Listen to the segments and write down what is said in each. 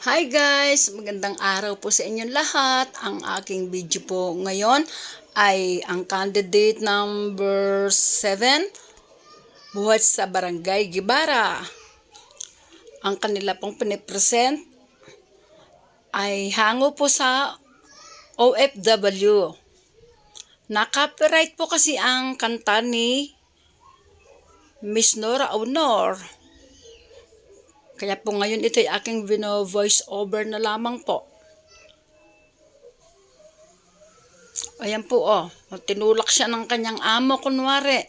Hi guys! Magandang araw po sa inyong lahat. Ang aking video po ngayon ay ang candidate number 7 buhat sa Barangay Gibara. Ang kanila pong pinipresent ay hango po sa OFW. Na-copyright po kasi ang kanta ni Miss Nora Honor. Kaya po ngayon ito ay aking vino voice over na lamang po. Ayan po oh, tinulak siya ng kanyang amo kunwari.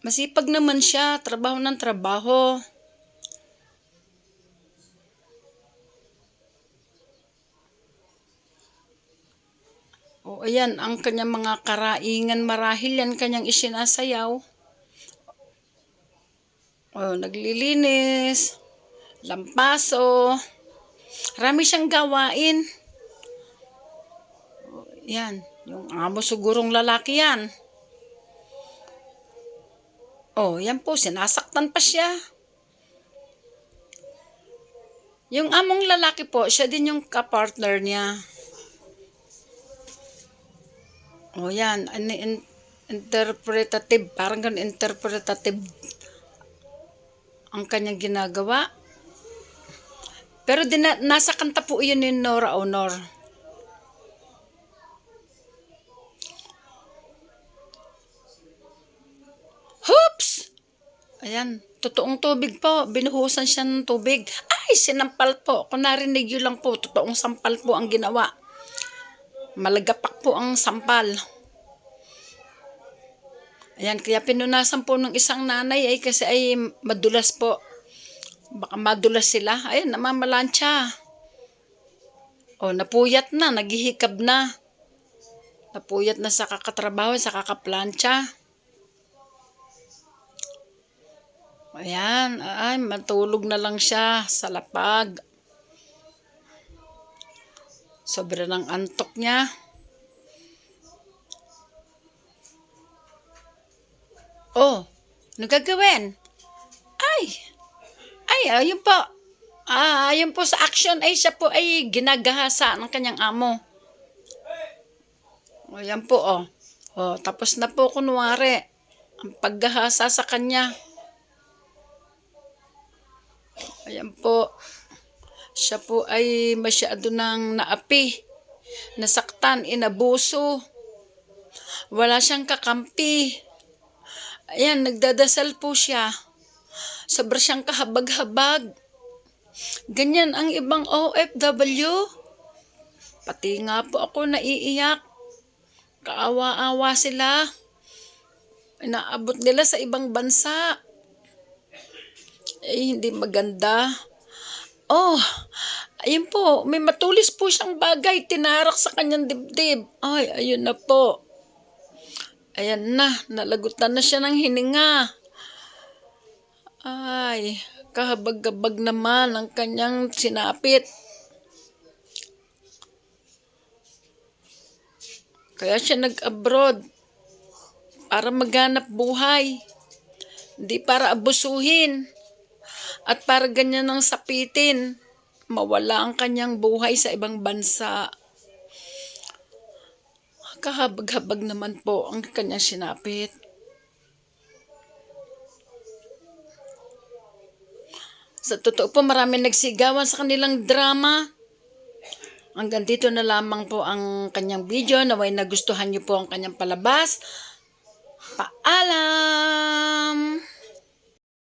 Masipag naman siya, trabaho ng trabaho. O ayan, ang kanyang mga karaingan marahil yan kanyang isinasayaw. Oh, naglilinis, lampaso, rami siyang gawain. Oh, yan, yung amo sigurong lalaki yan. Oh, yan po, sinasaktan pa siya. Yung among lalaki po, siya din yung kapartner niya. Oh, yan, an- in- interpretative, parang ganun, interpretative ang kanyang ginagawa. Pero dina, nasa kanta po yun ni Nora Honor. Hoops! Ayan, totoong tubig po. Binuhusan siya ng tubig. Ay, sinampal po. Kung narinig yun lang po, totoong sampal po ang ginawa. Malagapak po ang sampal. Ayan, kaya pinunasan po ng isang nanay ay kasi ay madulas po. Baka madulas sila. Ayan, namamalansya. O, napuyat na, naghihikab na. Napuyat na sa kakatrabaho, sa kakaplansya. Ayan, ay, matulog na lang siya sa lapag. Sobra ng antok niya. Oh, ano gagawin? Ay, ay, ayun po. Ah, ayun po sa action ay siya po ay ginagahasa ng kanyang amo. O, yan po, oh. Oh, tapos na po kunwari ang paggahasa sa kanya. Ayan po. Siya po ay masyado nang naapi. Nasaktan, inabuso. Wala siyang kakampi. Ayan, nagdadasal po siya. Sobra siyang kahabag-habag. Ganyan ang ibang OFW. Pati nga po ako naiiyak. Kaawa-awa sila. Inaabot nila sa ibang bansa. Eh, hindi maganda. Oh, ayun po. May matulis po siyang bagay. Tinarak sa kanyang dibdib. Ay, ayun na po. Ayan na, nalagutan na siya ng hininga. Ay, kahabag-gabag naman ang kanyang sinapit. Kaya siya nag-abroad para maghanap buhay. Hindi para abusuhin. At para ganyan ang sapitin. Mawala ang kanyang buhay sa ibang bansa. Kahabag-habag naman po ang kanyang sinapit. Sa totoo po, marami nagsigawan sa kanilang drama. Hanggang dito na lamang po ang kanyang video. Naway nagustuhan niyo po ang kanyang palabas. Paalam!